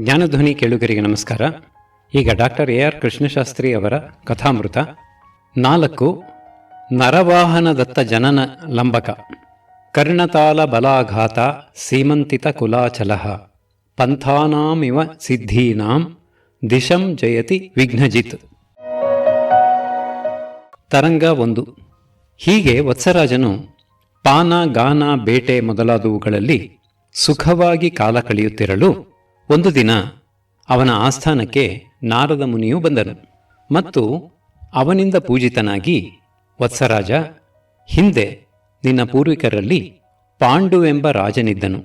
ಜ್ಞಾನಧ್ವನಿ ಕೇಳುಗರಿಗೆ ನಮಸ್ಕಾರ. ಈಗ ಡಾಕ್ಟರ್ ಎ ಆರ್ ಕೃಷ್ಣಶಾಸ್ತ್ರಿ ಅವರ ಕಥಾಮೃತ. ನಾಲ್ಕು, ನರವಾಹನದತ್ತ ಜನನ ಲಂಬಕ. ಕರ್ಣತಾಲ ಬಲಾಘಾತ ಸೀಮಂತಿತ ಕುಲಾಚಲ ಪಂಥಾನಾಮಿವ ಸಿದ್ಧೀನಾಂ, ದಿಶಂ ಜಯತಿ ವಿಘ್ನಜಿತ್. ತರಂಗ ಒಂದು. ಹೀಗೆ ವತ್ಸರಾಜನು ಪಾನ, ಗಾನ, ಬೇಟೆ ಮೊದಲಾದವುಗಳಲ್ಲಿ ಸುಖವಾಗಿ ಕಾಲ ಕಳೆಯುತ್ತಿರಲು ಒಂದು ದಿನ ಅವನ ಆಸ್ಥಾನಕ್ಕೆ ನಾರದ ಮುನಿಯು ಬಂದನು. ಮತ್ತು ಅವನಿಂದ ಪೂಜಿತನಾಗಿ, ವತ್ಸರಾಜ, ಹಿಂದೆ ನಿನ್ನ ಪೂರ್ವಿಕರಲ್ಲಿ ಪಾಂಡು ಎಂಬ ರಾಜನಿದ್ದನು.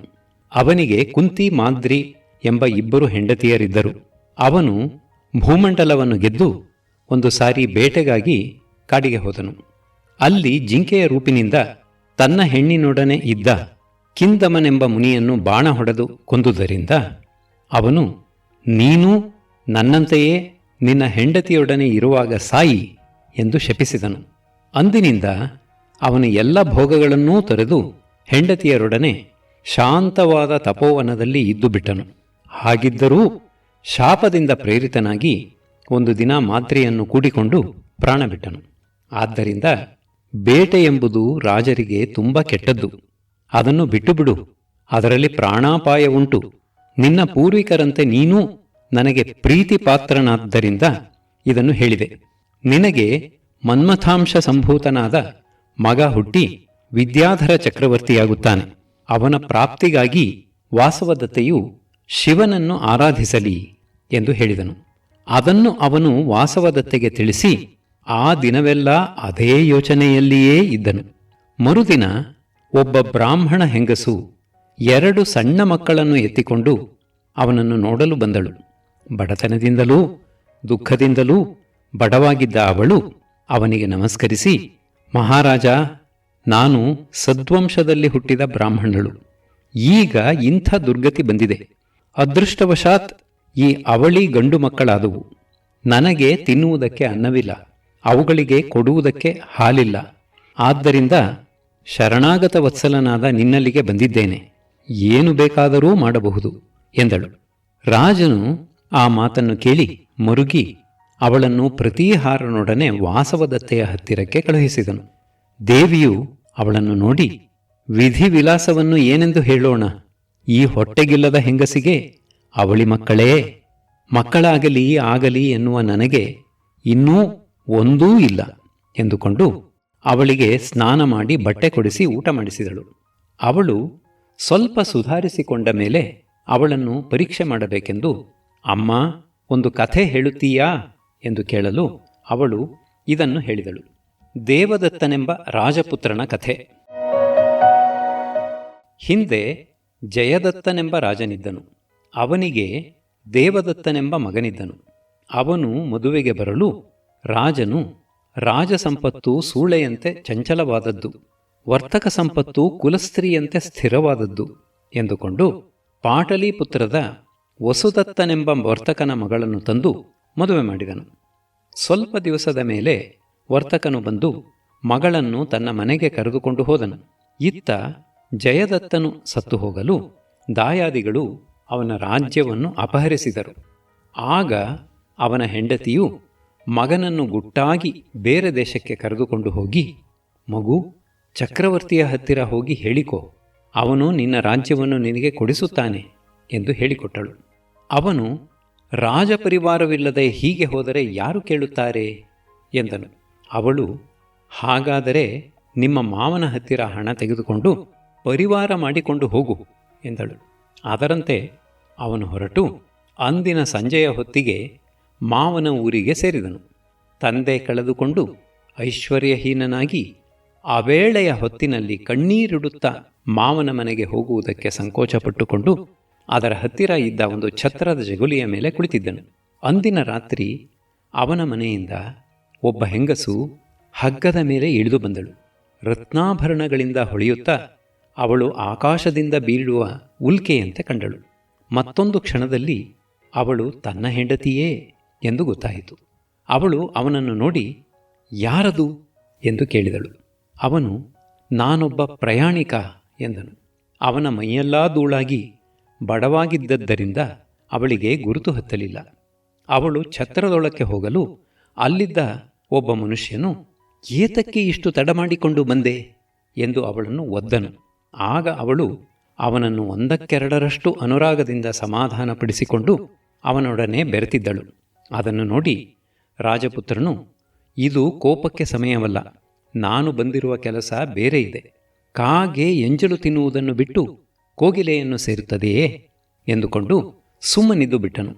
ಅವನಿಗೆ ಕುಂತಿ ಮಾದ್ರಿ ಎಂಬ ಇಬ್ಬರು ಹೆಂಡತಿಯರಿದ್ದರು. ಅವನು ಭೂಮಂಡಲವನ್ನು ಗೆದ್ದು ಒಂದು ಸಾರಿ ಬೇಟೆಗಾಗಿ ಕಾಡಿಗೆ ಹೋದನು. ಅಲ್ಲಿ ಜಿಂಕೆಯ ರೂಪಿನಿಂದ ತನ್ನ ಹೆಣ್ಣಿನೊಡನೆ ಇದ್ದ ಕಿಂದಮನೆಂಬ ಮುನಿಯನ್ನು ಬಾಣ ಹೊಡೆದು ಕೊಂದುದರಿಂದ ಅವನು, ನೀನು ನನ್ನಂತೆಯೇ ನಿನ್ನ ಹೆಂಡತಿಯೊಡನೆ ಇರುವಾಗ ಸಾಯಿ ಎಂದು ಶಪಿಸಿದನು. ಅಂದಿನಿಂದ ಅವನು ಎಲ್ಲ ಭೋಗಗಳನ್ನೂ ತೊರೆದು ಹೆಂಡತಿಯರೊಡನೆ ಶಾಂತವಾದ ತಪೋವನದಲ್ಲಿ ಇದ್ದು ಬಿಟ್ಟನು. ಹಾಗಿದ್ದರೂ ಶಾಪದಿಂದ ಪ್ರೇರಿತನಾಗಿ ಒಂದು ದಿನ ಮಾತ್ರೆಯನ್ನು ಕೂಡಿಕೊಂಡು ಪ್ರಾಣ ಬಿಟ್ಟನು. ಆದ್ದರಿಂದ ಬೇಟೆ ಎಂಬುದು ರಾಜರಿಗೆ ತುಂಬ ಕೆಟ್ಟದ್ದು. ಅದನ್ನು ಬಿಟ್ಟು ಬಿಡು ಅದರಲ್ಲಿ ಪ್ರಾಣಾಪಾಯ ಉಂಟು ನಿನ್ನ ಪೂರ್ವಿಕರಂತೆ ನೀನೂ ನನಗೆ ಪ್ರೀತಿ ಪಾತ್ರನಾದ್ದರಿಂದ ಇದನ್ನು ಹೇಳಿದೆ. ನಿನಗೆ ಮನ್ಮಥಾಂಶ ಸಂಭೂತನಾದ ಮಗ ಹುಟ್ಟಿ ವಿದ್ಯಾಧರ ಚಕ್ರವರ್ತಿಯಾಗುತ್ತಾನೆ. ಅವನ ಪ್ರಾಪ್ತಿಗಾಗಿ ವಾಸವದತ್ತೆಯು ಶಿವನನ್ನು ಆರಾಧಿಸಲಿ ಎಂದು ಹೇಳಿದನು. ಅದನ್ನು ಅವನು ವಾಸವದತ್ತೆಗೆ ತಿಳಿಸಿ ಆ ದಿನವೆಲ್ಲ ಅದೇ ಯೋಚನೆಯಲ್ಲಿಯೇ ಇದ್ದನು. ಮರುದಿನ ಒಬ್ಬ ಬ್ರಾಹ್ಮಣ ಹೆಂಗಸು ಎರಡು ಸಣ್ಣ ಮಕ್ಕಳನ್ನು ಎತ್ತಿಕೊಂಡು ಅವನನ್ನು ನೋಡಲು ಬಂದಳು. ಬಡತನದಿಂದಲೂ, ದುಃಖದಿಂದಲೂ ಬಡವಾಗಿದ್ದ ಅವಳು ಅವನಿಗೆ ನಮಸ್ಕರಿಸಿ, ಮಹಾರಾಜ, ನಾನು ಸದ್ವಂಶದಲ್ಲಿ ಹುಟ್ಟಿದ ಬ್ರಾಹ್ಮಣಳು. ಈಗ ಇಂಥ ದುರ್ಗತಿ ಬಂದಿದೆ. ಅದೃಷ್ಟವಶಾತ್ ಈ ಅವಳಿ ಗಂಡು ಮಕ್ಕಳಾದವು. ನನಗೆ ತಿನ್ನುವುದಕ್ಕೆ ಅನ್ನವಿಲ್ಲ. ಅವುಗಳಿಗೆ ಕೊಡುವುದಕ್ಕೆ ಹಾಲಿಲ್ಲ. ಆದ್ದರಿಂದ ಶರಣಾಗತ ವತ್ಸಲನಾದ ನಿನ್ನಲ್ಲಿಗೆ ಬಂದಿದ್ದೇನೆ. ಏನು ಬೇಕಾದರೂ ಮಾಡಬಹುದು ಎಂದಳು. ರಾಜನು ಆ ಮಾತನ್ನು ಕೇಳಿ ಮರುಗಿ ಅವಳನ್ನು ಪ್ರತೀಹಾರನೊಡನೆ ವಾಸವದತ್ತೆಯ ಹತ್ತಿರಕ್ಕೆ ಕಳುಹಿಸಿದನು. ದೇವಿಯು ಅವಳನ್ನು ನೋಡಿ ವಿಧಿವಿಲಾಸವನ್ನು ಏನೆಂದು ಹೇಳೋಣ? ಈ ಹೊಟ್ಟೆಗಿಲ್ಲದ ಹೆಂಗಸಿಗೆ ಅವಳಿ ಮಕ್ಕಳೇ, ಮಕ್ಕಳಾಗಲಿ ಆಗಲಿ ಎನ್ನುವ ನನಗೆ ಇನ್ನೂ ಒಂದೂ ಇಲ್ಲ ಎಂದುಕೊಂಡು ಅವಳಿಗೆ ಸ್ನಾನ ಮಾಡಿ ಬಟ್ಟೆ ಕೊಡಿಸಿ ಊಟ ಮಾಡಿಸಿದಳು. ಅವಳು ಸ್ವಲ್ಪ ಸುಧಾರಿಸಿಕೊಂಡ ಮೇಲೆ ಅವಳನ್ನು ಪರೀಕ್ಷೆ ಮಾಡಬೇಕೆಂದು, ಅಮ್ಮ, ಒಂದು ಕಥೆ ಹೇಳುತ್ತೀಯಾ? ಎಂದು ಕೇಳಲು ಅವಳು ಇದನ್ನು ಹೇಳಿದಳು. ದೇವದತ್ತನೆಂಬ ರಾಜಪುತ್ರನ ಕಥೆ. ಹಿಂದೆ ಜಯದತ್ತನೆಂಬ ರಾಜನಿದ್ದನು. ಅವನಿಗೆ ದೇವದತ್ತನೆಂಬ ಮಗನಿದ್ದನು. ಅವನು ಮದುವೆಗೆ ಬರಲು ರಾಜನು ರಾಜಸಂಪತ್ತು ಸೂಳೆಯಂತೆ ಚಂಚಲವಾದದ್ದು. ವರ್ತಕ ಸಂಪತ್ತು ಕುಲಸ್ತ್ರೀಯಂತೆ ಸ್ಥಿರವಾದದ್ದು ಎಂದುಕೊಂಡು ಪಾಟಲಿಪುತ್ರದ ವಸುದತ್ತನೆಂಬ ವರ್ತಕನ ಮಗಳನ್ನು ತಂದು ಮದುವೆ ಮಾಡಿದನು. ಸ್ವಲ್ಪ ದಿವಸದ ಮೇಲೆ ವರ್ತಕನು ಬಂದು ಮಗಳನ್ನು ತನ್ನ ಮನೆಗೆ ಕರೆದುಕೊಂಡು ಹೋದನು. ಇತ್ತ ಜಯದತ್ತನು ಸತ್ತು ಹೋಗಲು ದಾಯಾದಿಗಳು ಅವನ ರಾಜ್ಯವನ್ನು ಅಪಹರಿಸಿದರು. ಆಗ ಅವನ ಹೆಂಡತಿಯು ಮಗನನ್ನು ಗುಟ್ಟಾಗಿ ಬೇರೆ ದೇಶಕ್ಕೆ ಕರೆದುಕೊಂಡು ಹೋಗಿ, ಮಗು ಚಕ್ರವರ್ತಿಯ ಹತ್ತಿರ ಹೋಗಿ ಹೇಳಿಕೊ, ಅವನು ನಿನ್ನ ರಾಜ್ಯವನ್ನು ನಿನಗೆ ಕೊಡಿಸುತ್ತಾನೆ ಎಂದು ಹೇಳಿಕೊಟ್ಟಳು. ಅವನು, ರಾಜಪರಿವಾರವಿಲ್ಲದೆ ಹೀಗೆ ಹೋದರೆ ಯಾರು ಕೇಳುತ್ತಾರೆ? ಎಂದನು. ಅವಳು, ಹಾಗಾದರೆ ನಿಮ್ಮ ಮಾವನ ಹತ್ತಿರ ಹಣ ತೆಗೆದುಕೊಂಡು ಪರಿವಾರ ಮಾಡಿಕೊಂಡು ಹೋಗು ಎಂದಳು. ಅದರಂತೆ ಅವನು ಹೊರಟು ಅಂದಿನ ಸಂಜೆಯ ಹೊತ್ತಿಗೆ ಮಾವನ ಊರಿಗೆ ಸೇರಿದನು. ತಂದೆ ಕಳೆದುಕೊಂಡು ಐಶ್ವರ್ಯಹೀನನಾಗಿ ಅವೇಳೆಯ ಹೊತ್ತಿನಲ್ಲಿ ಕಣ್ಣೀರಿಡುತ್ತಾ ಮಾವನ ಮನೆಗೆ ಹೋಗುವುದಕ್ಕೆ ಸಂಕೋಚಪಟ್ಟುಕೊಂಡು ಅದರ ಹತ್ತಿರ ಇದ್ದ ಒಂದು ಛತ್ರದ ಜಗುಲಿಯ ಮೇಲೆ ಕುಳಿತಿದ್ದನು. ಅಂದಿನ ರಾತ್ರಿ ಅವನ ಮನೆಯಿಂದ ಒಬ್ಬ ಹೆಂಗಸು ಹಗ್ಗದ ಮೇಲೆ ಇಳಿದು ಬಂದಳು. ರತ್ನಾಭರಣಗಳಿಂದ ಹೊಳೆಯುತ್ತಾ ಅವಳು ಆಕಾಶದಿಂದ ಬೀಳುವ ಉಲ್ಕೆಯಂತೆ ಕಂಡಳು. ಮತ್ತೊಂದು ಕ್ಷಣದಲ್ಲಿ ಅವಳು, ತನ್ನ ಹೆಂಡತಿಯೇ? ಎಂದು ಗೊತ್ತಾಯಿತು. ಅವಳು ಅವನನ್ನು ನೋಡಿ, ಯಾರದು? ಎಂದು ಕೇಳಿದಳು. ಅವನು, ನಾನೊಬ್ಬ ಪ್ರಯಾಣಿಕ ಎಂದನು. ಅವನ ಮೈಯೆಲ್ಲಾ ಧೂಳಾಗಿ ಬಡವಾಗಿದ್ದದ್ದರಿಂದ ಅವಳಿಗೆ ಗುರುತು ಹತ್ತಲಿಲ್ಲ. ಅವಳು ಛತ್ರದೊಳಕ್ಕೆ ಹೋಗಲು ಅಲ್ಲಿದ್ದ ಒಬ್ಬ ಮನುಷ್ಯನು, ಏತಕ್ಕೆ ಇಷ್ಟು ತಡ ಮಾಡಿಕೊಂಡು ಬಂದೆ? ಎಂದು ಅವಳನ್ನು ಒದ್ದನು. ಆಗ ಅವಳು ಅವನನ್ನು ಒಂದಕ್ಕೆರಡರಷ್ಟು ಅನುರಾಗದಿಂದ ಸಮಾಧಾನಪಡಿಸಿಕೊಂಡು ಅವನೊಡನೆ ಬೆರೆತಿದ್ದಳು. ಅದನ್ನು ನೋಡಿ ರಾಜಪುತ್ರನು, ಇದು ಕೋಪಕ್ಕೆ ಸಮಯವಲ್ಲ. ನಾನು ಬಂದಿರುವ ಕೆಲಸ ಬೇರೆ ಇದೆ. ಕಾಗೆ ಎಂಜಲು ತಿನ್ನುವುದನ್ನು ಬಿಟ್ಟು ಕೋಗಿಲೆಯನ್ನು ಸೇರುತ್ತದೆಯೇ? ಎಂದುಕೊಂಡು ಸುಮ್ಮನಿದ್ದು ಬಿಟ್ಟನು.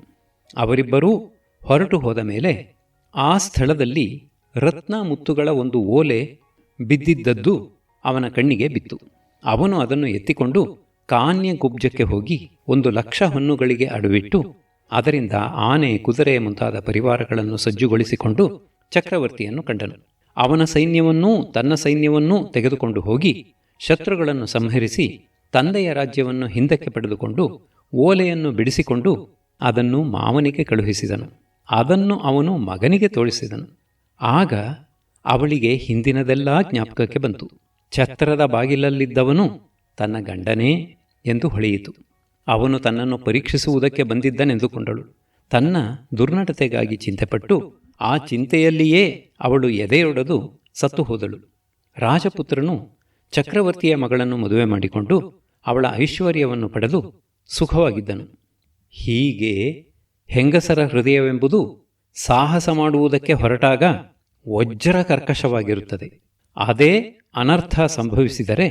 ಅವರಿಬ್ಬರೂ ಹೊರಟು ಹೋದ ಮೇಲೆ ಆ ಸ್ಥಳದಲ್ಲಿ ರತ್ನ ಮುತ್ತುಗಳ ಒಂದು ಓಲೆ ಬಿದ್ದಿದ್ದದ್ದು ಅವನ ಕಣ್ಣಿಗೆ ಬಿತ್ತು. ಅವನು ಅದನ್ನು ಎತ್ತಿಕೊಂಡು ಕಾನ್ಯ ಗುಬ್ಜಕ್ಕೆ ಹೋಗಿ ಒಂದು ಲಕ್ಷ ಹಣ್ಣುಗಳಿಗೆ ಅಡವಿಟ್ಟು ಅದರಿಂದ ಆನೆ ಕುದುರೆ ಮುಂತಾದ ಪರಿವಾರಗಳನ್ನು ಸಜ್ಜುಗೊಳಿಸಿಕೊಂಡು ಚಕ್ರವರ್ತಿಯನ್ನು ಕಂಡನು. ಅವನ ಸೈನ್ಯವನ್ನೂ ತನ್ನ ಸೈನ್ಯವನ್ನೂ ತೆಗೆದುಕೊಂಡು ಹೋಗಿ ಶತ್ರುಗಳನ್ನು ಸಂಹರಿಸಿ ತಂದೆಯ ರಾಜ್ಯವನ್ನು ಹಿಂದಕ್ಕೆ ಪಡೆದುಕೊಂಡು ಓಲೆಯನ್ನು ಬಿಡಿಸಿಕೊಂಡು ಅದನ್ನು ಮಾವನಿಗೆ ಕಳುಹಿಸಿದನು. ಅದನ್ನು ಅವನು ಮಗನಿಗೆ ತೋರಿಸಿದನು ಆಗ ಅವಳಿಗೆ ಹಿಂದಿನದೆಲ್ಲ ಜ್ಞಾಪಕಕ್ಕೆ ಬಂತು. ಛತ್ರದ ಬಾಗಿಲಲ್ಲಿದ್ದವನು ತನ್ನ ಗಂಡನೇ ಎಂದು ಹೊಳೆಯಿತು. ಅವನು ತನ್ನನ್ನು ಪರೀಕ್ಷಿಸುವುದಕ್ಕೆ ಬಂದಿದ್ದನೆಂದುಕೊಂಡಳು. ತನ್ನ ದುರ್ನಟತೆಗಾಗಿ ಚಿಂತೆಪಟ್ಟು ಆ ಚಿಂತೆಯಲ್ಲಿಯೇ ಅವಳು ಎದೆಯೊಡೆದು ಸತ್ತು ಹೋದಳು. ರಾಜಪುತ್ರನು ಚಕ್ರವರ್ತಿಯ ಮಗಳನ್ನು ಮದುವೆ ಮಾಡಿಕೊಂಡು ಅವಳ ಐಶ್ವರ್ಯವನ್ನು ಪಡೆದು ಸುಖವಾಗಿದ್ದನು. ಹೀಗೆ ಹೆಂಗಸರ ಹೃದಯವೆಂಬುದು ಸಾಹಸ ಮಾಡುವುದಕ್ಕೆ ಹೊರಟಾಗ ವಜ್ರ ಕರ್ಕಶವಾಗಿರುತ್ತದೆ. ಅದೇ ಅನರ್ಥ ಸಂಭವಿಸಿದರೆ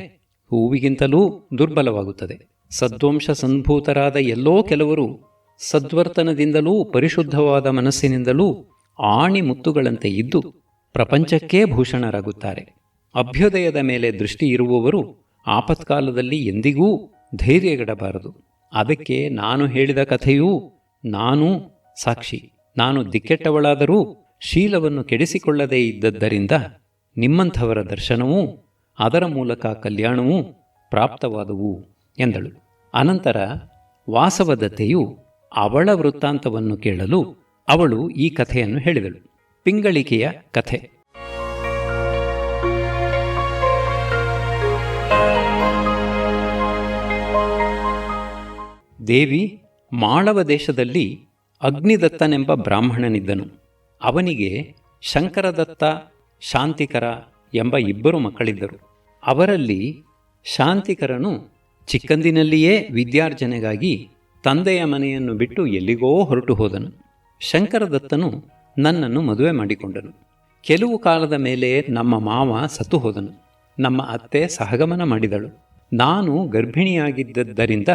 ಹೂವಿಗಿಂತಲೂ ದುರ್ಬಲವಾಗುತ್ತದೆ. ಸದ್ವಂಶ ಸಂಭೂತರಾದ ಎಲ್ಲೋ ಕೆಲವರು ಸದ್ವರ್ತನದಿಂದಲೂ ಪರಿಶುದ್ಧವಾದ ಮನಸ್ಸಿನಿಂದಲೂ ಆಣಿ ಮುತ್ತುಗಳಂತೆ ಇದ್ದು ಪ್ರಪಂಚಕ್ಕೇ ಭೂಷಣರಾಗುತ್ತಾರೆ. ಅಭ್ಯುದಯದ ಮೇಲೆ ದೃಷ್ಟಿ ಇರುವವರು ಆಪತ್ಕಾಲದಲ್ಲಿ ಎಂದಿಗೂ ಧೈರ್ಯಗೆಡಬಾರದು. ಅದಕ್ಕೆ ನಾನು ಹೇಳಿದ ಕಥೆಯೂ ನಾನು ಸಾಕ್ಷಿ. ನಾನು ದಿಕ್ಕೆಟ್ಟವಳಾದರೂ ಶೀಲವನ್ನು ಕೆಡಿಸಿಕೊಳ್ಳದೇ ಇದ್ದದ್ದರಿಂದ ನಿಮ್ಮಂಥವರ ದರ್ಶನವೂ ಅದರ ಮೂಲಕ ಕಲ್ಯಾಣವೂ ಪ್ರಾಪ್ತವಾದವು ಎಂದಳು. ಅನಂತರ ವಾಸವದತ್ತೆಯು ಅವಳ ವೃತ್ತಾಂತವನ್ನು ಕೇಳಲು ಅವಳು ಈ ಕಥೆಯನ್ನು ಹೇಳಿದಳು. ಪಿಂಗಳಿಕೆಯ ಕಥೆ. ದೇವಿ ಮಾಳವ ದೇಶದಲ್ಲಿ ಅಗ್ನಿದತ್ತನೆಂಬ ಬ್ರಾಹ್ಮಣನಿದ್ದನು. ಅವನಿಗೆ ಶಂಕರದತ್ತ ಶಾಂತಿಕರ ಎಂಬ ಇಬ್ಬರು ಮಕ್ಕಳಿದ್ದರು. ಅವರಲ್ಲಿ ಶಾಂತಿಕರನು ಚಿಕ್ಕಂದಿನಲ್ಲಿಯೇ ವಿದ್ಯಾರ್ಜನೆಗಾಗಿ ತಂದೆಯ ಮನೆಯನ್ನು ಬಿಟ್ಟು ಎಲ್ಲಿಗೋ ಹೊರಟು ಹೋದನು. ಶಂಕರದತ್ತನು ನನ್ನನ್ನು ಮದುವೆ ಮಾಡಿಕೊಂಡನು. ಕೆಲವು ಕಾಲದ ಮೇಲೆ ನಮ್ಮ ಮಾವ ಸತ್ತು ಹೋದನು ನಮ್ಮ ಅತ್ತೆ ಸಹಗಮನ ಮಾಡಿದಳು. ನಾನು ಗರ್ಭಿಣಿಯಾಗಿದ್ದರಿಂದ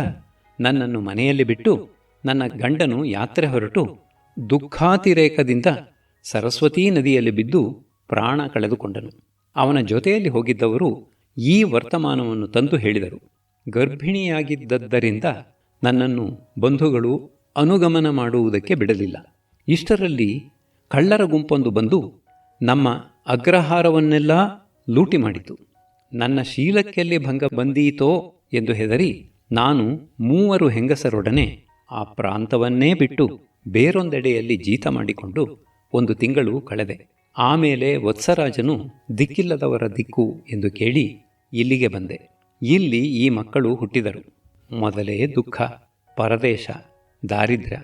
ನನ್ನನ್ನು ಮನೆಯಲ್ಲಿ ಬಿಟ್ಟು ನನ್ನ ಗಂಡನು ಯಾತ್ರೆ ಹೊರಟು ದುಃಖಾತಿರೇಕದಿಂದ ಸರಸ್ವತೀ ನದಿಯಲ್ಲಿ ಬಿದ್ದು ಪ್ರಾಣ ಕಳೆದುಕೊಂಡನು. ಅವನ ಜೊತೆಯಲ್ಲಿ ಹೋಗಿದ್ದವರು ಈ ವರ್ತಮಾನವನ್ನು ತಂದು ಹೇಳಿದರು. ಗರ್ಭಿಣಿಯಾಗಿದ್ದದ್ದರಿಂದ ನನ್ನನ್ನು ಬಂಧುಗಳು ಅನುಗಮನ ಮಾಡುವುದಕ್ಕೆ ಬಿಡಲಿಲ್ಲ. ಇಷ್ಟರಲ್ಲಿ ಕಳ್ಳರ ಗುಂಪೊಂದು ಬಂದು ನಮ್ಮ ಅಗ್ರಹಾರವನ್ನೆಲ್ಲ ಲೂಟಿ ಮಾಡಿತು. ನನ್ನ ಶೀಲಕ್ಕೆಲ್ಲಿ ಭಂಗ ಬಂದೀತೋ ಎಂದು ಹೆದರಿ ನಾನು ಮೂವರು ಹೆಂಗಸರೊಡನೆ ಆ ಪ್ರಾಂತವನ್ನೇ ಬಿಟ್ಟು ಬೇರೊಂದೆಡೆಯಲ್ಲಿ ಜೀತ ಮಾಡಿಕೊಂಡು ಒಂದು ತಿಂಗಳು ಕಳೆದೆ. ಆಮೇಲೆ ವತ್ಸರಾಜನು ದಿಕ್ಕಿಲ್ಲದವರ ದಿಕ್ಕು ಎಂದು ಕೇಳಿ ಇಲ್ಲಿಗೆ ಬಂದೆ. ಇಲ್ಲಿ ಈ ಮಕ್ಕಳು ಹುಟ್ಟಿದರು. ಮೊದಲೇ ದುಃಖ, ಪರದೇಶ, ದಾರಿದ್ರ್ಯ.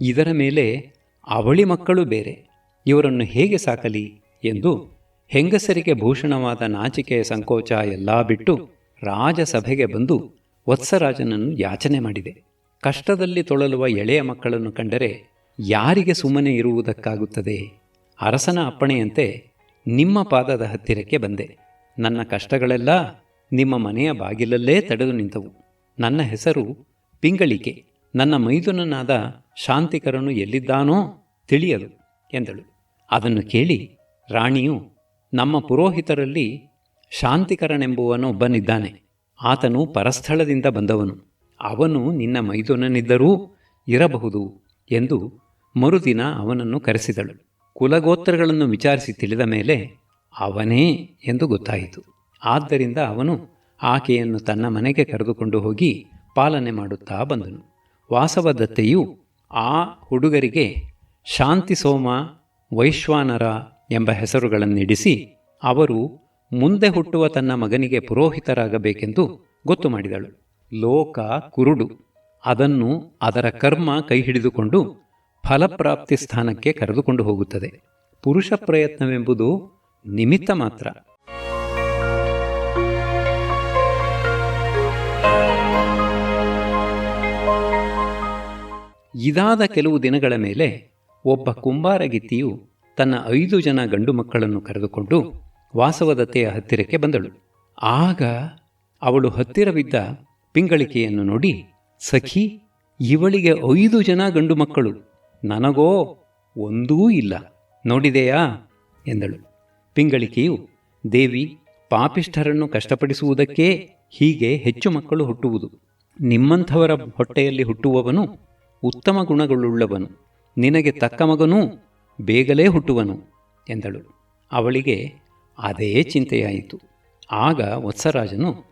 ಇದರ ಮೇಲೆ ಅವಳಿ ಮಕ್ಕಳು ಬೇರೆ, ಇವರನ್ನು ಹೇಗೆ ಸಾಕಲಿ ಎಂದು ಹೆಂಗಸರಿಗೆ ಭೂಷಣವಾದ ನಾಚಿಕೆಯ ಸಂಕೋಚ ಎಲ್ಲ ಬಿಟ್ಟು ರಾಜಸಭೆಗೆ ಬಂದು ವತ್ಸರಾಜನನ್ನು ಯಾಚನೆ ಮಾಡಿದೆ. ಕಷ್ಟದಲ್ಲಿ ತೊಳಲುವ ಎಳೆಯ ಮಕ್ಕಳನ್ನು ಕಂಡರೆ ಯಾರಿಗೆ ಸುಮ್ಮನೆ ಇರುವುದಕ್ಕಾಗುತ್ತದೆ? ಅರಸನ ಅಪ್ಪಣೆಯಂತೆ ನಿಮ್ಮ ಪಾದದ ಹತ್ತಿರಕ್ಕೆ ಬಂದೆ. ನನ್ನ ಕಷ್ಟಗಳೆಲ್ಲ ನಿಮ್ಮ ಮನೆಯ ಬಾಗಿಲಲ್ಲೇ ತಡೆದು ನಿಂತವು. ನನ್ನ ಹೆಸರು ಪಿಂಗಳಿಕೆ. ನನ್ನ ಮೈದುನನಾದ ಶಾಂತಿಕರನು ಎಲ್ಲಿದ್ದಾನೋ ತಿಳಿಯಲು ಎಂದಳು. ಅದನ್ನು ಕೇಳಿ ರಾಣಿಯು, ನಮ್ಮ ಪುರೋಹಿತರಲ್ಲಿ ಶಾಂತಿಕರನೆಂಬುವನೊಬ್ಬನಿದ್ದಾನೆ ಆತನು ಪರಸ್ಥಳದಿಂದ ಬಂದವನು. ಅವನು ನಿನ್ನ ಮೈದುನನಿದ್ದರೂ ಇರಬಹುದು ಎಂದು ಮರುದಿನ ಅವನನ್ನು ಕರೆಸಿದಳು. ಕುಲಗೋತ್ರಗಳನ್ನು ವಿಚಾರಿಸಿ ತಿಳಿದ ಮೇಲೆ ಅವನೇ ಎಂದು ಗೊತ್ತಾಯಿತು. ಆದ್ದರಿಂದ ಅವನು ಆಕೆಯನ್ನು ತನ್ನ ಮನೆಗೆ ಕರೆದುಕೊಂಡು ಹೋಗಿ ಪಾಲನೆ ಮಾಡುತ್ತಾ ಬಂದನು. ವಾಸವದತ್ತೆಯು ಆ ಹುಡುಗರಿಗೆ ಶಾಂತಿ ಸೋಮ ವೈಶ್ವಾನರ ಎಂಬ ಹೆಸರುಗಳನ್ನಿಡಿಸಿ ಅವರು ಮುಂದೆ ಹುಟ್ಟುವ ತನ್ನ ಮಗನಿಗೆ ಪುರೋಹಿತರಾಗಬೇಕೆಂದು ಗೊತ್ತು ಮಾಡಿದಳು. ಲೋಕ ಕುರುಡು. ಅದನ್ನು ಅದರ ಕರ್ಮ ಕೈ ಹಿಡಿದುಕೊಂಡು ಫಲಪ್ರಾಪ್ತಿ ಸ್ಥಾನಕ್ಕೆ ಕರೆದುಕೊಂಡು ಹೋಗುತ್ತದೆ. ಪುರುಷ ಪ್ರಯತ್ನವೆಂಬುದು ನಿಮಿತ್ತ ಮಾತ್ರ. ಇದಾದ ಕೆಲವು ದಿನಗಳ ಮೇಲೆ ಒಬ್ಬ ಕುಂಬಾರಗಿತ್ತಿಯು ತನ್ನ ಐದು ಜನ ಗಂಡು ಮಕ್ಕಳನ್ನು ಕರೆದುಕೊಂಡು ವಾಸವದತ್ತೆಯ ಹತ್ತಿರಕ್ಕೆ ಬಂದಳು. ಆಗ ಅವಳು ಹತ್ತಿರವಿದ್ದ ಪಿಂಗಳಿಕೆಯನ್ನು ನೋಡಿ, ಸಖಿ, ಇವಳಿಗೆ ಐದು ಜನ ಗಂಡು ಮಕ್ಕಳು. ನನಗೋ ಒಂದೂ ಇಲ್ಲ. ನೋಡಿದೆಯಾ? ಎಂದಳು. ಪಿಂಗಳಿಕೆಯು, ದೇವಿ, ಪಾಪಿಷ್ಠರನ್ನು ಕಷ್ಟಪಡಿಸುವುದಕ್ಕೇ ಹೀಗೆ ಹೆಚ್ಚು ಮಕ್ಕಳು ಹುಟ್ಟುವುದು. ನಿಮ್ಮಂಥವರ ಹೊಟ್ಟೆಯಲ್ಲಿ ಹುಟ್ಟುವವನು ಉತ್ತಮ ಗುಣಗಳುಳ್ಳವನು. ನಿನಗೆ ತಕ್ಕ ಮಗನೂ ಬೇಗಲೇ ಹುಟ್ಟುವನು ಎಂದಳು. ಅವಳಿಗೆ ಅದೇ ಚಿಂತೆಯಾಯಿತು. ಆಗ ವತ್ಸರಾಜನು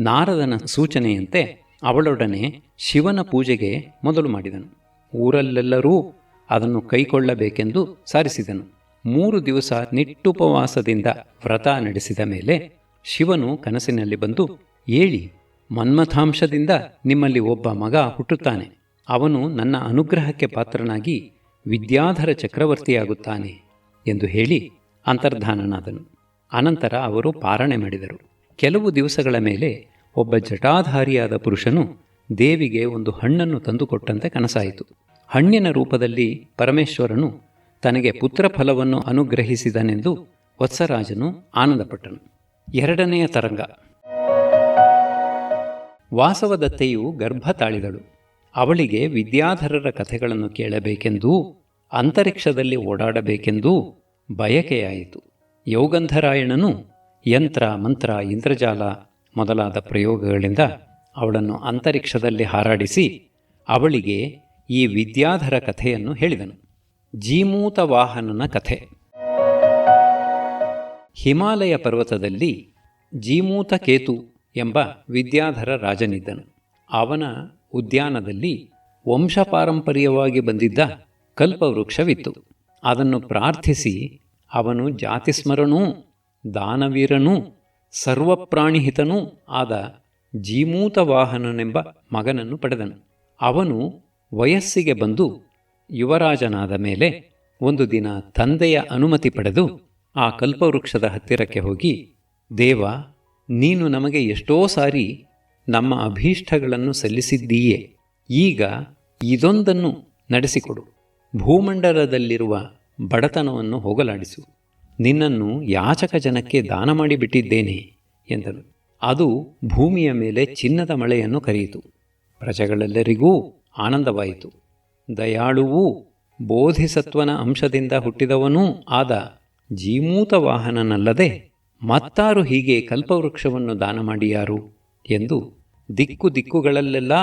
ನಾರದನ ಸೂಚನೆಯಂತೆ ಅವಳೊಡನೆ ಶಿವನ ಪೂಜೆಗೆ ಮೊದಲು ಮಾಡಿದನು. ಊರಲ್ಲೆಲ್ಲರೂ ಅದನ್ನು ಕೈಕೊಳ್ಳಬೇಕೆಂದು ಸಾರಿಸಿದನು. ಮೂರು ದಿವಸ ನಿಟ್ಟುಪವಾಸದಿಂದ ವ್ರತ ನಡೆಸಿದ ಮೇಲೆ ಶಿವನು ಕನಸಿನಲ್ಲಿ ಬಂದು, ಏಳಿ, ಮನ್ಮಥಾಂಶದಿಂದ ನಿಮ್ಮಲ್ಲಿ ಒಬ್ಬ ಮಗ ಹುಟ್ಟುತ್ತಾನೆ. ಅವನು ನನ್ನ ಅನುಗ್ರಹಕ್ಕೆ ಪಾತ್ರನಾಗಿ ವಿದ್ಯಾಧರ ಚಕ್ರವರ್ತಿಯಾಗುತ್ತಾನೆ ಎಂದು ಹೇಳಿ ಅಂತರ್ಧಾನನಾದನು. ಅನಂತರ ಅವರು ಪಾರಣೆ ಮಾಡಿದರು. ಕೆಲವು ದಿವಸಗಳ ಮೇಲೆ ಒಬ್ಬ ಜಟಾಧಾರಿಯಾದ ಪುರುಷನು ದೇವಿಗೆ ಒಂದು ಹಣ್ಣನ್ನು ತಂದುಕೊಟ್ಟಂತೆ ಕನಸಾಯಿತು. ಹಣ್ಣಿನ ರೂಪದಲ್ಲಿ ಪರಮೇಶ್ವರನು ತನಗೆ ಪುತ್ರ ಫಲವನ್ನು ಅನುಗ್ರಹಿಸಿದನೆಂದು ವತ್ಸರಾಜನು ಆನಂದಪಟ್ಟನು. ಎರಡನೆಯ ತರಂಗ. ವಾಸವದತ್ತೆಯು ಗರ್ಭ ತಾಳಿದಳು ಅವಳಿಗೆ ವಿದ್ಯಾಧರರ ಕಥೆಗಳನ್ನು ಕೇಳಬೇಕೆಂದೂ, ಅಂತರಿಕ್ಷದಲ್ಲಿ ಓಡಾಡಬೇಕೆಂದೂ ಬಯಕೆಯಾಯಿತು. ಯೋಗಂಧರಾಯಣನು ಯಂತ್ರ, ಮಂತ್ರ, ಇಂದ್ರಜಾಲ ಮೊದಲಾದ ಪ್ರಯೋಗಗಳಿಂದ ಅವಳನ್ನು ಅಂತರಿಕ್ಷದಲ್ಲಿ ಹಾರಾಡಿಸಿ ಅವಳಿಗೆ ಈ ವಿದ್ಯಾಧರ ಕಥೆಯನ್ನು ಹೇಳಿದನು. ಜೀಮೂತ ವಾಹನನ ಕಥೆ. ಹಿಮಾಲಯ ಪರ್ವತದಲ್ಲಿ ಜೀಮೂತ ಕೇತು ಎಂಬ ವಿದ್ಯಾಧರ ರಾಜನಿದ್ದನು. ಅವನ ಉದ್ಯಾನದಲ್ಲಿ ವಂಶಪಾರಂಪರ್ಯವಾಗಿ ಬಂದಿದ್ದ ಕಲ್ಪವೃಕ್ಷವಿತ್ತು. ಅದನ್ನು ಪ್ರಾರ್ಥಿಸಿ ಅವನು ಜಾತಿಸ್ಮರಣೂ, ದಾನವೀರನೂ, ಸರ್ವಪ್ರಾಣಿಹಿತನೂ ಆದ ಜೀಮೂತವಾಹನನೆಂಬ ಮಗನನ್ನು ಪಡೆದನು. ಅವನು ವಯಸ್ಸಿಗೆ ಬಂದು ಯುವರಾಜನಾದ ಮೇಲೆ ಒಂದು ದಿನ ತಂದೆಯ ಅನುಮತಿ ಪಡೆದು ಆ ಕಲ್ಪವೃಕ್ಷದ ಹತ್ತಿರಕ್ಕೆ ಹೋಗಿ, ದೇವ, ನೀನು ನಮಗೆ ಎಷ್ಟೋ ಸಾರಿ ನಮ್ಮ ಅಭೀಷ್ಟಗಳನ್ನು ಸಲ್ಲಿಸಿದ್ದೀಯೇ. ಈಗ ಇದೊಂದನ್ನು ನಡೆಸಿಕೊಡು. ಭೂಮಂಡಲದಲ್ಲಿರುವ ಬಡತನವನ್ನು ಹೋಗಲಾಡಿಸು. ನಿನ್ನನ್ನು ಯಾಚಕ ಜನಕ್ಕೆ ದಾನ ಮಾಡಿಬಿಟ್ಟಿದ್ದೇನೆ ಎಂದನು. ಅದು ಭೂಮಿಯ ಮೇಲೆ ಚಿನ್ನದ ಮಳೆಯನ್ನು ಕರೆಯಿತು. ಪ್ರಜೆಗಳೆಲ್ಲರಿಗೂ ಆನಂದವಾಯಿತು. ದಯಾಳುವೂ ಬೋಧಿಸತ್ವನ ಅಂಶದಿಂದ ಹುಟ್ಟಿದವನೂ ಆದ ಜೀಮೂತ ವಾಹನನಲ್ಲದೆ ಮತ್ತಾರು ಹೀಗೆ ಕಲ್ಪವೃಕ್ಷವನ್ನು ದಾನ ಮಾಡಿಯಾರು? ಎಂದು ದಿಕ್ಕು ದಿಕ್ಕುಗಳಲ್ಲೆಲ್ಲ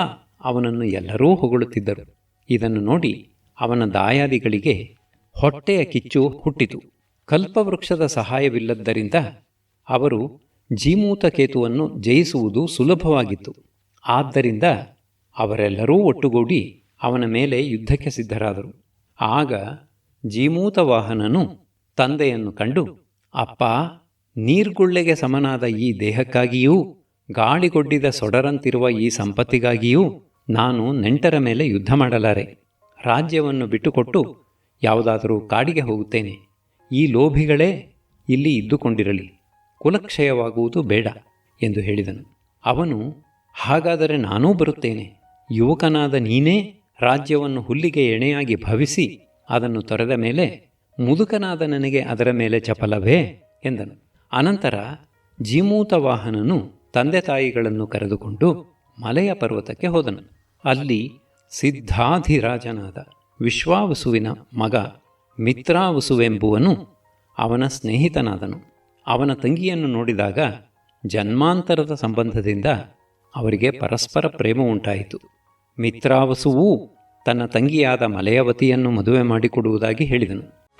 ಅವನನ್ನು ಎಲ್ಲರೂ ಹೊಗಳುತ್ತಿದ್ದರು. ಇದನ್ನು ನೋಡಿ ಅವನ ದಾಯಾದಿಗಳಿಗೆ ಹೊಟ್ಟೆಯ ಕಿಚ್ಚು ಹುಟ್ಟಿತು. ಕಲ್ಪವೃಕ್ಷದ ಸಹಾಯವಿಲ್ಲದ್ದರಿಂದ ಅವರು ಜೀಮೂತಕೇತುವನ್ನು ಜಯಿಸುವುದು ಸುಲಭವಾಗಿತ್ತು. ಆದ್ದರಿಂದ ಅವರೆಲ್ಲರೂ ಒಟ್ಟುಗೂಡಿ ಅವನ ಮೇಲೆ ಯುದ್ಧಕ್ಕೆ ಸಿದ್ಧರಾದರು. ಆಗ ಜೀಮೂತ ವಾಹನನು ತಂದೆಯನ್ನು ಕಂಡು, ಅಪ್ಪ, ನೀರ್ಗುಳ್ಳೆಗೆ ಸಮನಾದ ಈ ದೇಹಕ್ಕಾಗಿಯೂ ಗಾಳಿಗೊಡ್ಡಿದ ಸೊಡರಂತಿರುವ ಈ ಸಂಪತ್ತಿಗಾಗಿಯೂ ನಾನು ನೆಂಟರ ಮೇಲೆ ಯುದ್ಧ ಮಾಡಲಾರೆ. ರಾಜ್ಯವನ್ನು ಬಿಟ್ಟುಕೊಟ್ಟು ಯಾವುದಾದರೂ ಕಾಡಿಗೆ ಹೋಗುತ್ತೇನೆ. ಈ ಲೋಭಿಗಳೇ ಇಲ್ಲಿ ಇದ್ದುಕೊಂಡಿರಲಿ. ಕುಲಕ್ಷಯವಾಗುವುದು ಬೇಡ ಎಂದು ಹೇಳಿದನು. ಅವನು, ಹಾಗಾದರೆ ನಾನೂ ಬರುತ್ತೇನೆ. ಯುವಕನಾದ ನೀನೇ ರಾಜ್ಯವನ್ನು ಹುಲ್ಲಿಗೆ ಎಣೆಯಾಗಿ ಭವಿಸಿ ಅದನ್ನು ತೊರೆದ ಮೇಲೆ ಮುದುಕನಾದ ನನಗೆ ಅದರ ಮೇಲೆ ಚಪಲವೇ ಎಂದನು. ಅನಂತರ ಜೀಮೂತ ವಾಹನನು ತಂದೆ ತಾಯಿಗಳನ್ನು ಕರೆದುಕೊಂಡು ಮಲೆಯ ಪರ್ವತಕ್ಕೆ ಹೋದನು. ಅಲ್ಲಿ ಸಿದ್ಧಾಧಿರಾಜನಾದ ವಿಶ್ವಾವಸುವಿನ ಮಗ ಮಿತ್ರಾವಸುವೆಂಬುವನು ಅವನ ಸ್ನೇಹಿತನಾದನು. ಅವನ ತಂಗಿಯನ್ನು ನೋಡಿದಾಗ ಜನ್ಮಾಂತರದ ಸಂಬಂಧದಿಂದ ಅವರಿಗೆ ಪರಸ್ಪರ ಪ್ರೇಮ ಉಂಟಾಯಿತು. ಮಿತ್ರಾವಸುವೂ ತನ್ನ ತಂಗಿಯಾದ ಮಲಯವತಿಯನ್ನು ಮದುವೆ ಮಾಡಿಕೊಡುವುದಾಗಿ ಹೇಳಿದನು.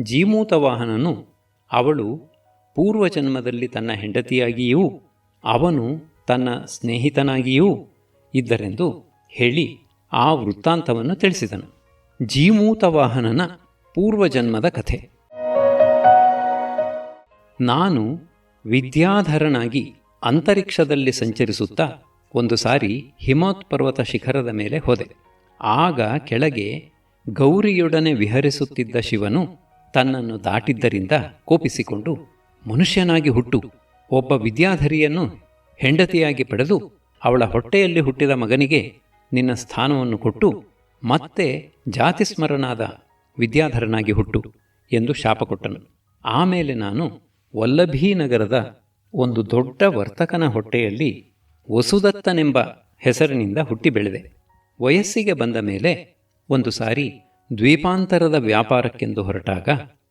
ಜೀಮೂತವಾಹನನು ಅವಳು ಪೂರ್ವಜನ್ಮದಲ್ಲಿ ತನ್ನ ಹೆಂಡತಿಯಾಗಿಯೂ ಅವನು ತನ್ನ ಸ್ನೇಹಿತನಾಗಿಯೂ ಇದ್ದರೆಂದು ಹೇಳಿ ಆ ವೃತ್ತಾಂತವನ್ನು ತಿಳಿಸಿದನು. ಜೀಮೂತವಾಹನನ ಪೂರ್ವಜನ್ಮದ ಕಥೆ. ನಾನು ವಿದ್ಯಾಧರನಾಗಿ ಅಂತರಿಕ್ಷದಲ್ಲಿ ಸಂಚರಿಸುತ್ತಾ ಒಂದು ಸಾರಿ ಹಿಮೋತ್ಪರ್ವತ ಶಿಖರದ ಮೇಲೆ ಹೋದೆ. ಆಗ ಕೆಳಗೆ ಗೌರಿಯೊಡನೆ ವಿಹರಿಸುತ್ತಿದ್ದ ಶಿವನು ತನ್ನನ್ನು ದಾಟಿದ್ದರಿಂದ ಕೋಪಿಸಿಕೊಂಡು ಮನುಷ್ಯನಾಗಿ ಹುಟ್ಟು. ಒಬ್ಬ ವಿದ್ಯಾಧರಿಯನ್ನು ಹೆಂಡತಿಯಾಗಿ ಪಡೆದು ಅವಳ ಹೊಟ್ಟೆಯಲ್ಲಿ ಹುಟ್ಟಿದ ಮಗನಿಗೆ ನಿನ್ನ ಸ್ಥಾನವನ್ನು ಕೊಟ್ಟು ಮತ್ತೆ ಜಾತಿಸ್ಮರನಾದ ವಿದ್ಯಾಧರನಾಗಿ ಹುಟ್ಟು ಎಂದು ಶಾಪ ಕೊಟ್ಟನು. ಆಮೇಲೆ ನಾನು ವಲ್ಲಭೀನಗರದ ಒಂದು ದೊಡ್ಡ ವರ್ತಕನ ಹೊಟ್ಟೆಯಲ್ಲಿ ವಸುದತ್ತನೆಂಬ ಹೆಸರಿನಿಂದ ಹುಟ್ಟಿ ಬೆಳೆದೆ. ವಯಸ್ಸಿಗೆ ಬಂದ ಮೇಲೆ ಒಂದು ಸಾರಿ ದ್ವೀಪಾಂತರದ ವ್ಯಾಪಾರಕ್ಕೆಂದು ಹೊರಟಾಗ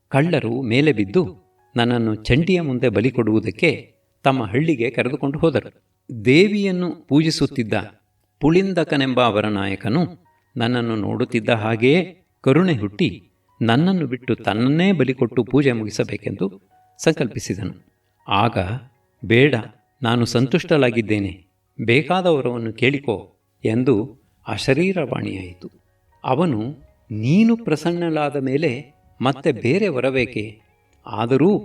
ಕಳ್ಳರು ಮೇಲೆ ಬಿದ್ದು ನನ್ನನ್ನು ಚಂಡಿಯ ಮುಂದೆ ಬಲಿ ಕೊಡುವುದಕ್ಕೆ ತಮ್ಮ ಹಳ್ಳಿಗೆ ಕರೆದುಕೊಂಡು ಹೋದರು. ದೇವಿಯನ್ನು ಪೂಜಿಸುತ್ತಿದ್ದ ಪುಳಿಂದಕನೆಂಬ ಅವರ ನಾಯಕನು ನನ್ನನ್ನು ನೋಡುತ್ತಿದ್ದ ಹಾಗೆಯೇ ಕರುಣೆ ಹುಟ್ಟಿ ನನ್ನನ್ನು ಬಿಟ್ಟು ತನ್ನನ್ನೇ ಬಲಿಕೊಟ್ಟು ಪೂಜೆ ಮುಗಿಸಬೇಕೆಂದು ಸಂಕಲ್ಪಿಸಿದನು. ಆಗ, ಬೇಡ, ನಾನು ಸಂತುಷ್ಟಲಾಗಿದ್ದೇನೆ ಬೇಕಾದವರವನ್ನು ಕೇಳಿಕೋ ಎಂದು ಅಶರೀರವಾಣಿಯಾಯಿತು. ಅವನು ನೀನು ಪ್ರಸನ್ನಳಾದ ಮೇಲೆ ಮತ್ತೆ ಬೇರೆ ಬರಬೇಕೆ ಆದರೂ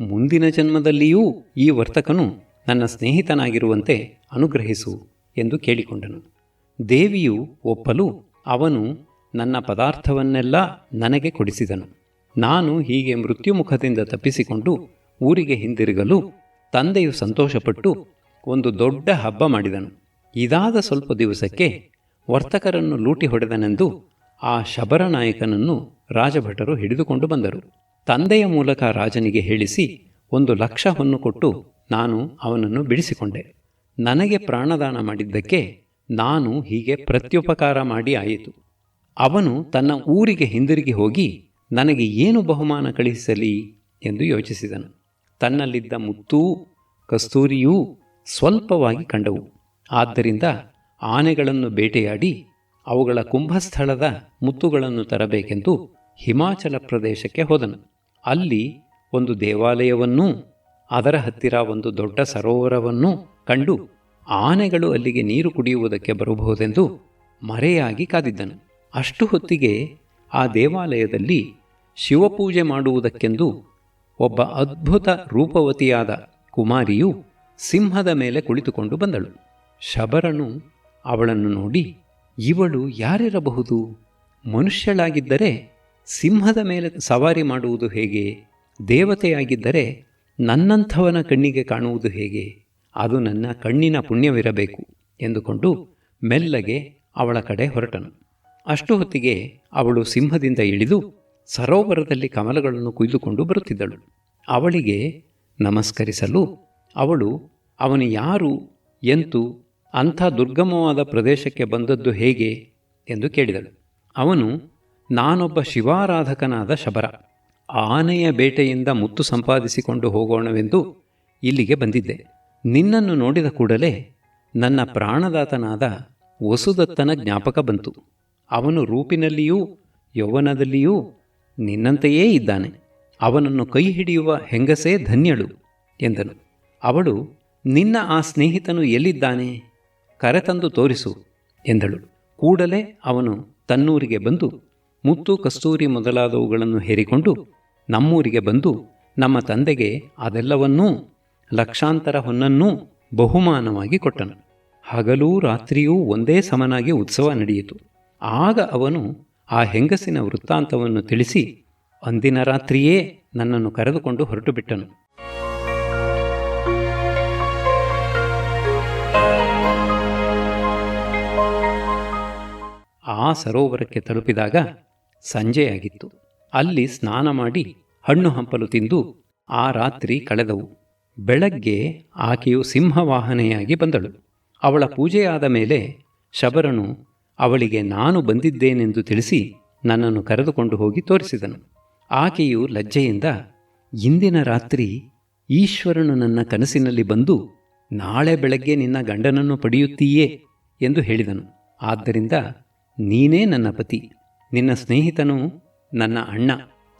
ಮುಂದಿನ ಜನ್ಮದಲ್ಲಿಯೂ ಈ ವರ್ತಕನು ನನ್ನ ಸ್ನೇಹಿತನಾಗಿರುವಂತೆ ಅನುಗ್ರಹಿಸು ಎಂದು ಕೇಳಿಕೊಂಡನು. ದೇವಿಯು ಒಪ್ಪಲು ಅವನು ನನ್ನ ಪದಾರ್ಥವನ್ನೆಲ್ಲ ನನಗೆ ಕೊಡಿಸಿದನು. ನಾನು ಹೀಗೆ ಮೃತ್ಯುಮುಖದಿಂದ ತಪ್ಪಿಸಿಕೊಂಡು ಊರಿಗೆ ಹಿಂದಿರುಗಲು ತಂದೆಯು ಸಂತೋಷಪಟ್ಟು ಒಂದು ದೊಡ್ಡ ಹಬ್ಬ ಮಾಡಿದನು. ಇದಾದ ಸ್ವಲ್ಪ ದಿವಸಕ್ಕೆ ವರ್ತಕರನ್ನು ಲೂಟಿ ಹೊಡೆದನೆಂದು ಆ ಶಬರನಾಯಕನನ್ನು ರಾಜಭಟರು ಹಿಡಿದುಕೊಂಡು ಬಂದರು. ತಂದೆಯ ಮೂಲಕ ರಾಜನಿಗೆ ಹೇಳಿಸಿ, ಒಂದು ಲಕ್ಷ ಹೊನ್ನು ಕೊಟ್ಟು ನಾನು ಅವನನ್ನು ಬಿಡಿಸಿಕೊಂಡೆ. ನನಗೆ ಪ್ರಾಣದಾನ ಮಾಡಿದ್ದಕ್ಕೆ ನಾನು ಹೀಗೆ ಪ್ರತ್ಯುಪಕಾರ ಮಾಡಿ ಆಯಿತು. ಅವನು ತನ್ನ ಊರಿಗೆ ಹಿಂದಿರುಗಿ ಹೋಗಿ, ನನಗೆ ಏನು ಬಹುಮಾನ ಕಳಿಸಲಿ ಎಂದು ಯೋಚಿಸಿದನು. ತನ್ನಲ್ಲಿದ್ದ ಮುತ್ತೂ ಕಸ್ತೂರಿಯೂ ಸ್ವಲ್ಪವಾಗಿ ಕಂಡವು. ಆದ್ದರಿಂದ ಆನೆಗಳನ್ನು ಬೇಟೆಯಾಡಿ ಅವುಗಳ ಕುಂಭಸ್ಥಳದ ಮುತ್ತುಗಳನ್ನು ತರಬೇಕೆಂದು ಹಿಮಾಚಲ ಪ್ರದೇಶಕ್ಕೆ ಹೋದನು. ಅಲ್ಲಿ ಒಂದು ದೇವಾಲಯವನ್ನೂ, ಅದರ ಹತ್ತಿರ ಒಂದು ದೊಡ್ಡ ಸರೋವರವನ್ನೂ ಕಂಡು ಆನೆಗಳು ಅಲ್ಲಿಗೆ ನೀರು ಕುಡಿಯುವುದಕ್ಕೆ ಬರಬಹುದೆಂದು ಮರೆಯಾಗಿ ಕಾದಿದ್ದನು. ಅಷ್ಟು ಹೊತ್ತಿಗೆ ಆ ದೇವಾಲಯದಲ್ಲಿ ಶಿವಪೂಜೆ ಮಾಡುವುದಕ್ಕೆಂದು ಒಬ್ಬ ಅದ್ಭುತ ರೂಪವತಿಯಾದ ಕುಮಾರಿಯು ಸಿಂಹದ ಮೇಲೆ ಕುಳಿತುಕೊಂಡು ಬಂದಳು. ಶಬರನು ಅವಳನ್ನು ನೋಡಿ ಇವಳು ಯಾರಿರಬಹುದು? ಮನುಷ್ಯಳಾಗಿದ್ದರೆ ಸಿಂಹದ ಮೇಲೆ ಸವಾರಿ ಮಾಡುವುದು ಹೇಗೆ? ದೇವತೆಯಾಗಿದ್ದರೆ ನನ್ನಂಥವನ ಕಣ್ಣಿಗೆ ಕಾಣುವುದು ಹೇಗೆ? ಅದು ನನ್ನ ಕಣ್ಣಿನ ಪುಣ್ಯವಿರಬೇಕು ಎಂದುಕೊಂಡು ಮೆಲ್ಲಗೆ ಅವಳ ಕಡೆ ಹೊರಟನು. ಅಷ್ಟು ಹೊತ್ತಿಗೆ ಅವಳು ಸಿಂಹದಿಂದ ಇಳಿದು ಸರೋವರದಲ್ಲಿ ಕಮಲಗಳನ್ನು ಕುಯ್ದುಕೊಂಡು ಬರುತ್ತಿದ್ದಳು. ಅವಳಿಗೆ ನಮಸ್ಕರಿಸಲು ಅವಳು, ಅವನು ಯಾರು, ಎಂತು ಅಂಥ ದುರ್ಗಮವಾದ ಪ್ರದೇಶಕ್ಕೆ ಬಂದದ್ದು ಹೇಗೆ ಎಂದು ಕೇಳಿದಳು. ಅವನು, ನಾನೊಬ್ಬ ಶಿವಾರಾಧಕನಾದ ಶಬರ. ಆನೆಯ ಬೇಟೆಯಿಂದ ಮುತ್ತು ಸಂಪಾದಿಸಿಕೊಂಡು ಹೋಗೋಣವೆಂದು ಇಲ್ಲಿಗೆ ಬಂದಿದ್ದೆ. ನಿನ್ನನ್ನು ನೋಡಿದ ಕೂಡಲೇ ನನ್ನ ಪ್ರಾಣದಾತನಾದ ವಸುದತ್ತನ ಜ್ಞಾಪಕ ಬಂತು. ಅವನು ರೂಪಿನಲ್ಲಿಯೂ ಯೌವನದಲ್ಲಿಯೂ ನಿನ್ನಂತೆಯೇ ಇದ್ದಾನೆ. ಅವನನ್ನು ಕೈ ಹಿಡಿಯುವ ಹೆಂಗಸೇ ಧನ್ಯಳು ಎಂದನು. ಅವಳು, ನಿನ್ನ ಆ ಸ್ನೇಹಿತನು ಎಲ್ಲಿದ್ದಾನೆ? ಕರೆತಂದು ತೋರಿಸು ಎಂದಳು. ಕೂಡಲೇ ಅವನು ತನ್ನೂರಿಗೆ ಬಂದು ಮುತ್ತು ಕಸ್ತೂರಿ ಮೊದಲಾದವುಗಳನ್ನು ಹೇರಿಕೊಂಡು ನಮ್ಮೂರಿಗೆ ಬಂದು ನಮ್ಮ ತಂದೆಗೆ ಅದೆಲ್ಲವನ್ನೂ, ಲಕ್ಷಾಂತರ ಹೊನ್ನನ್ನೂ ಬಹುಮಾನವಾಗಿ ಕೊಟ್ಟನು. ಹಗಲೂ ರಾತ್ರಿಯೂ ಒಂದೇ ಸಮನಾಗಿ ಉತ್ಸವ ನಡೆಯಿತು. ಆಗ ಅವನು ಆ ಹೆಂಗಸಿನ ವೃತ್ತಾಂತವನ್ನು ತಿಳಿಸಿ, ಅಂದಿನ ರಾತ್ರಿಯೇ ನನ್ನನ್ನು ಕರೆದುಕೊಂಡು ಹೊರಟು ಬಿಟ್ಟನು ಆ ಸರೋವರಕ್ಕೆ ತಲುಪಿದಾಗ ಸಂಜೆಯಾಗಿತ್ತು ಅಲ್ಲಿ ಸ್ನಾನ ಮಾಡಿ ಹಣ್ಣು ಹಂಪಲು ತಿಂದು ಆ ರಾತ್ರಿ ಕಳೆದವು. ಬೆಳಗ್ಗೆ ಆಕೆಯು ಸಿಂಹವಾಹನೆಯಾಗಿ ಬಂದಳು. ಅವಳ ಪೂಜೆಯಾದ ಮೇಲೆ ಶಬರನು ಅವಳಿಗೆ, ನಾನು ಬಂದಿದ್ದೇನೆಂದು ತಿಳಿಸಿ ನನ್ನನ್ನು ಕರೆದುಕೊಂಡು ಹೋಗಿ ತೋರಿಸಿದನು. ಆಕೆಯು ಲಜ್ಜೆಯಿಂದ, ಇಂದಿನ ರಾತ್ರಿ ಈಶ್ವರನು ನನ್ನ ಕನಸಿನಲ್ಲಿ ಬಂದು ನಾಳೆ ಬೆಳಗ್ಗೆ ನಿನ್ನ ಗಂಡನನ್ನು ಪಡೆಯುತ್ತೀಯೇ? ಎಂದು ಹೇಳಿದನು. ಆದ್ದರಿಂದ ನೀನೇ ನನ್ನ ಪತಿ, ನಿನ್ನ ಸ್ನೇಹಿತನು ನನ್ನ ಅಣ್ಣ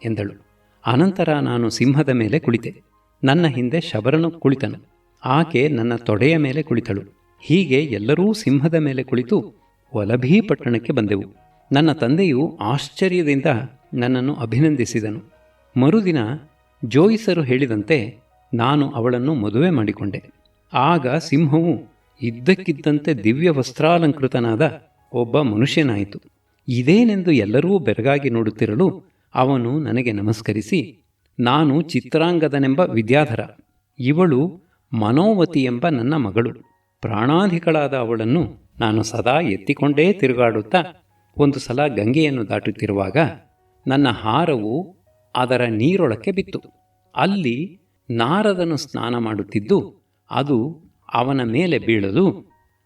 ಎಂದಳು. ಅನಂತರ ನಾನು ಸಿಂಹದ ಮೇಲೆ ಕುಳಿತೆ. ನನ್ನ ಹಿಂದೆ ಶಬರನು ಕುಳಿತನು. ಆಕೆ ನನ್ನ ತೊಡೆಯ ಮೇಲೆ ಕುಳಿತಳು. ಹೀಗೆ ಎಲ್ಲರೂ ಸಿಂಹದ ಮೇಲೆ ಕುಳಿತು ವಲಭೀ ಪಟ್ಟಣಕ್ಕೆ ಬಂದೆವು. ನನ್ನ ತಂದೆಯು ಆಶ್ಚರ್ಯದಿಂದ ನನ್ನನ್ನು ಅಭಿನಂದಿಸಿದನು. ಮರುದಿನ ಜೋಯಿಸರು ಹೇಳಿದಂತೆ ನಾನು ಅವಳನ್ನು ಮದುವೆ ಮಾಡಿಕೊಂಡೆ. ಆಗ ಸಿಂಹವು ಇದ್ದಕ್ಕಿದ್ದಂತೆ ದಿವ್ಯ ವಸ್ತ್ರಾಲಂಕೃತನಾದ ಒಬ್ಬ ಮನುಷ್ಯನಾಯಿತು. ಇದೇನೆಂದು ಎಲ್ಲರೂ ಬೆರಗಾಗಿ ನೋಡುತ್ತಿರಲು ಅವನು ನನಗೆ ನಮಸ್ಕರಿಸಿ, ನಾನು ಚಿತ್ರಾಂಗದನೆಂಬ ವಿದ್ಯಾಧರ. ಇವಳು ಮನೋವತಿ ಎಂಬ ನನ್ನ ಮಗಳು. ಪ್ರಾಣಾಧಿಕಳಾದ ಅವಳನ್ನು ನಾನು ಸದಾ ಎತ್ತಿಕೊಂಡೇ ತಿರುಗಾಡುತ್ತಾ, ಒಂದು ಸಲ ಗಂಗೆಯನ್ನು ದಾಟುತ್ತಿರುವಾಗ ನನ್ನ ಹಾರವು ಅದರ ನೀರೊಳಕ್ಕೆ ಬಿತ್ತು. ಅಲ್ಲಿ ನಾರದನು ಸ್ನಾನ ಮಾಡುತ್ತಿದ್ದು, ಅದು ಅವನ ಮೇಲೆ ಬೀಳಲು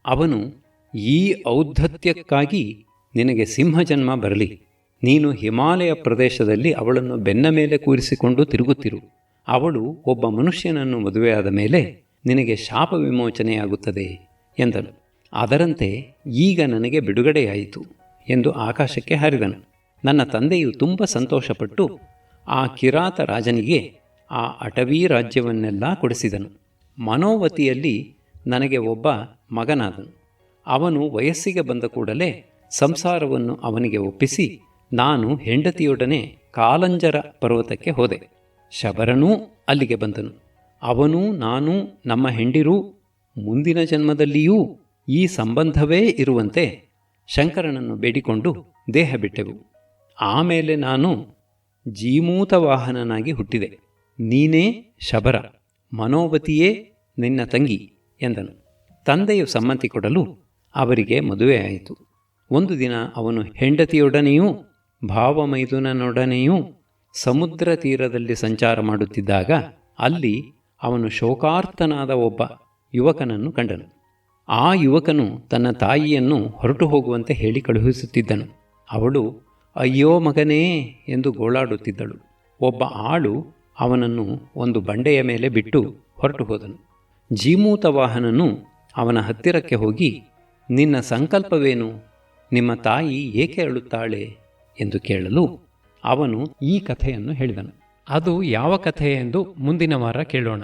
ಅವನು ಈ ಔದ್ಧತ್ಯಕ್ಕಾಗಿ ನಿನಗೆ ಸಿಂಹ ಜನ್ಮ ಬರಲಿ. ನೀನು ಹಿಮಾಲಯ ಪ್ರದೇಶದಲ್ಲಿ ಅವಳನ್ನು ಬೆನ್ನ ಮೇಲೆ ಕೂರಿಸಿಕೊಂಡು ತಿರುಗುತ್ತಿರು. ಅವಳು ಒಬ್ಬ ಮನುಷ್ಯನನ್ನು ಮದುವೆಯಾದ ಮೇಲೆ ನಿನಗೆ ಶಾಪ ವಿಮೋಚನೆಯಾಗುತ್ತದೆ ಎಂದನು. ಅದರಂತೆ ಈಗ ನನಗೆ ಬಿಡುಗಡೆಯಾಯಿತು ಎಂದು ಆಕಾಶಕ್ಕೆ ಹಾರಿದನು. ನನ್ನ ತಂದೆಯು ತುಂಬ ಸಂತೋಷಪಟ್ಟು ಆ ಕಿರಾತ ರಾಜನಿಗೆ ಆ ಅಟವೀ ರಾಜ್ಯವನ್ನೆಲ್ಲ ಕೊಡಿಸಿದನು. ಮನೋವತಿಯಲ್ಲಿ ನನಗೆ ಒಬ್ಬ ಮಗನಾದನು. ಅವನು ವಯಸ್ಸಿಗೆ ಬಂದ ಕೂಡಲೇ ಸಂಸಾರವನ್ನು ಅವನಿಗೆ ಒಪ್ಪಿಸಿ, ನಾನು ಹೆಂಡತಿಯೊಡನೆ ಕಾಲಂಜರ ಪರ್ವತಕ್ಕೆ ಹೋದೆ. ಶಬರನೂ ಅಲ್ಲಿಗೆ ಬಂದನು. ಅವನೂ ನಾನು ನಮ್ಮ ಹೆಂಡಿರೂ ಮುಂದಿನ ಜನ್ಮದಲ್ಲಿಯೂ ಈ ಸಂಬಂಧವೇ ಇರುವಂತೆ ಶಂಕರನನ್ನು ಬೇಡಿಕೊಂಡು ದೇಹ ಬಿಟ್ಟೆವು. ಆಮೇಲೆ ನಾನು ಜೀಮೂತ ವಾಹನನಾಗಿ ಹುಟ್ಟಿದೆ. ನೀನೇ ಶಬರ, ಮನೋವತಿಯೇ ನಿನ್ನ ತಂಗಿ ಎಂದನು. ತಂದೆಯು ಸಮ್ಮತಿ ಕೊಡಲು ಅವರಿಗೆ ಮದುವೆಯಾಯಿತು. ಒಂದು ದಿನ ಅವನು ಹೆಂಡತಿಯೊಡನೆಯೂ, ಭಾವಮೈದುನನೊಡನೆಯೂ ಸಮುದ್ರ ತೀರದಲ್ಲಿ ಸಂಚಾರ ಮಾಡುತ್ತಿದ್ದಾಗ ಅಲ್ಲಿ ಅವನು ಶೋಕಾರ್ತನಾದ ಒಬ್ಬ ಯುವಕನನ್ನು ಕಂಡನು. ಆ ಯುವಕನು ತನ್ನ ತಾಯಿಯನ್ನು ಹೊರಟು ಹೋಗುವಂತೆ ಹೇಳಿ ಕಳುಹಿಸುತ್ತಿದ್ದನು. ಅವಳು, ಅಯ್ಯೋ ಮಗನೇ ಎಂದು ಗೋಳಾಡುತ್ತಿದ್ದಳು. ಒಬ್ಬ ಆಳು ಅವನನ್ನು ಒಂದು ಬಂಡೆಯ ಮೇಲೆ ಬಿಟ್ಟು ಹೊರಟು ಹೋದನು. ಜೀಮೂತ ವಾಹನನು ಅವನ ಹತ್ತಿರಕ್ಕೆ ಹೋಗಿ ನಿನ್ನ ಸಂಕಲ್ಪವೇನು? ನಿಮ್ಮ ತಾಯಿ ಏಕೆ ಅಳುತ್ತಾಳೆ? ಎಂದು ಕೇಳಲು ಅವನು ಈ ಕಥೆಯನ್ನು ಹೇಳಿದನು. ಅದು ಯಾವ ಕಥೆ ಎಂದು ಮುಂದಿನ ವಾರ ಕೇಳೋಣ.